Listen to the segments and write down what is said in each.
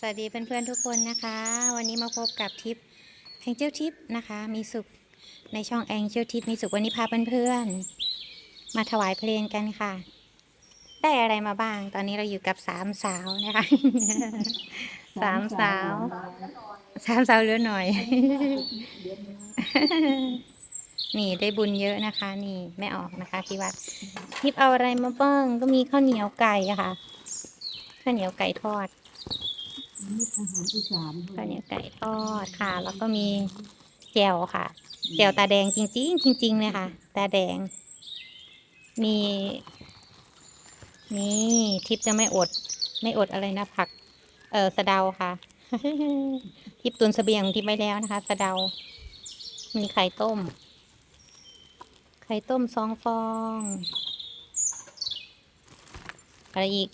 สวัสดีเพื่อนๆทุกคนนะคะ วันนี้มาพบกับทิปแองเจิลทิปนะคะ มีสุขในช่องแองเจิลทิปมีสุขวันนี้พาเพื่อนๆมาถวายเพลงกันค่ะ ได้อะไรมาบ้าง ตอนนี้เราอยู่กับสามสาวนะคะสามสาวสามสาวเลือหน่อย นี่ได้บุญเยอะนะคะ นี่ไม่ออกนะคะที่วัดทิปเอาอะไรมาบ้างก็มีข้าวเหนียวไก่ค่ะข้าวเหนียวไก่ทอด นี่อาหารอีสานข้าวเหนียวไก่ทอดค่ะ แล้วก็มีแจ่วค่ะแจ่วตาแดงจริง ๆ จริง ๆ เลยค่ะ ตาแดง มีนี่ทิปจะไม่อด ไม่อดอะไรนะผัก เออสะเดาค่ะ ทิปตุนเสบียงทิปไว้แล้วนะคะสะเดา มีไข่ต้ม ไข่ต้มสองฟองอะไรอีก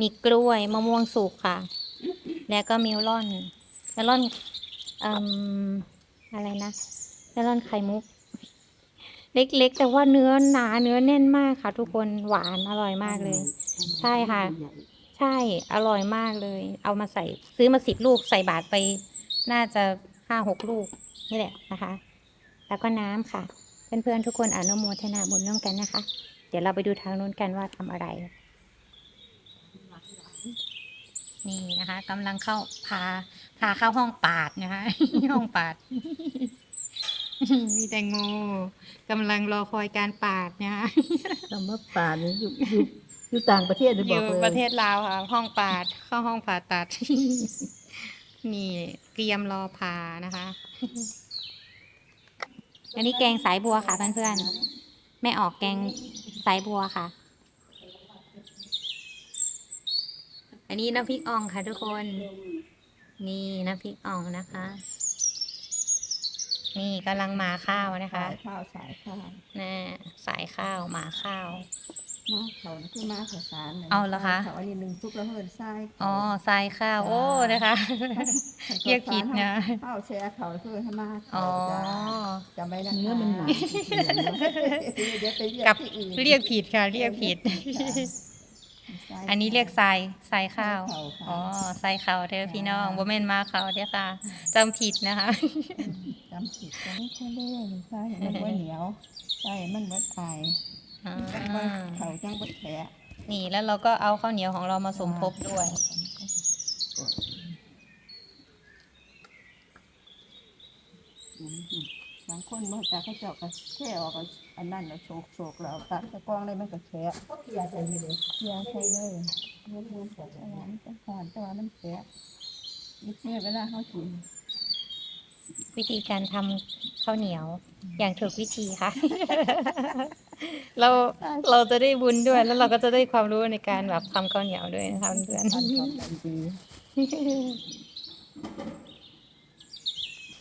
มีกล้วยมะม่วงสุกค่ะ แล้วก็มิลลอนเมลอนอืมอะไรนะเมลอนไข่มุก เล็กๆ แต่ว่าเนื้อหนาเนื้อแน่นมากค่ะ ทุกคนหวานอร่อยมากเลย ใช่ค่ะ ใช่อร่อยมากเลย เอามาใส่ซื้อมาสิบลูกใส่บาทไปน่าจะห้าหกลูกนี่แหละนะคะ แล้วก็น้ำค่ะ เพื่อนๆทุกคนอนุโมทนาบุญร่วมกันนะคะ เดี๋ยวเราไปดูทางนู้นกันว่าทำอะไร นี่นะคะกำลังเข้าพาพาเข้าห้องปาดนะคะ ห้องปาด มีแตงโมกำลังรอคอยการปาดนะคะคำว่าป่านี่อยู่อยู่อยู่ต่างประเทศหรืออบอยู่กเลยประเทศลาวค่ะ ห้องปาดเข้าห้องผ่าตัด นี่เตรียมรอพานะคะ อันนี้แกงสายบัวค่ะเพื่อนๆแม่ออกแกงสายบัวค่ะ อันนี้น้ำพริกอ่องค่ะทุกคน นี่น้ำพริกอ่องนะคะ นี่กำลังมาข้าวนะคะสายข้าวสายข้าวน่าสายข้าวหมาข้าวมาเขานี่คือมาข้าวสารน่เอาเหรอคะเขาอันนี้หนึ่งซุปแล้วเฮิร์นไส้อ๋อทรายข้าวโอ้นะคะเรียกผิดนะข้าวแช่เขาคือให้มาอ๋อจะไม่นะคะเนื้อมันหนาเดี๋ยวไปเรียกกับที่อื่นเรียกผิดค่ะ เรียกผิดไส้ อันนี้เรียกทรายทรายข้าวไส้ค่ะอ๋อทรายข้าวเด้อพี่น้องบ่แม่นมาข้าวเด้อค่ะจำผิดนะคะ จำผิดจะไม่ใช่เรื่องไส้มันว่าเหนียวไส้มันวัดไอายอ่จังว่าาเขาจังวัดแผลนี่แล้วเราก็เอาข้าวเหนียวของเรามาสมทบด้วยบาง คนเมื่อจากเขาเจาะก็แค่ออกก็อันนั้นแล้วโศกโศกแล้วตัดตะกร้องเลยมันก็แฉะเคลียร์ใส่เลยเคลียร์ใส่เลยเนื้อเนื้อสดอันนั้นจะหอนแต่ว่ามันแฉะนี่เนี่ยเวลาเขากินวิธีการทำข้าวเหนียว อย่างถูกวิธีค่ะ เราเราจะได้บุญด้วย แล้วเราก็จะได้ความรู้ในการแบบทำข้าวเหนียวด้วยนะคะเพื่อนทานความดันดี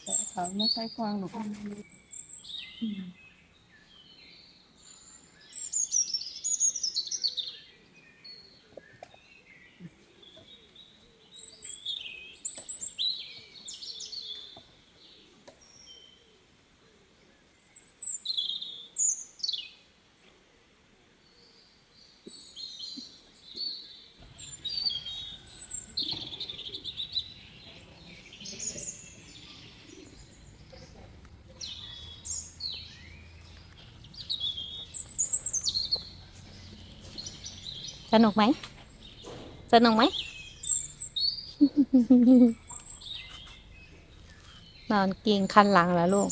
แต่เขาไม่ใช่ควางหรอก อื สนุกไหม สนุกไหม นอนกีงคันหลังแล้วลูก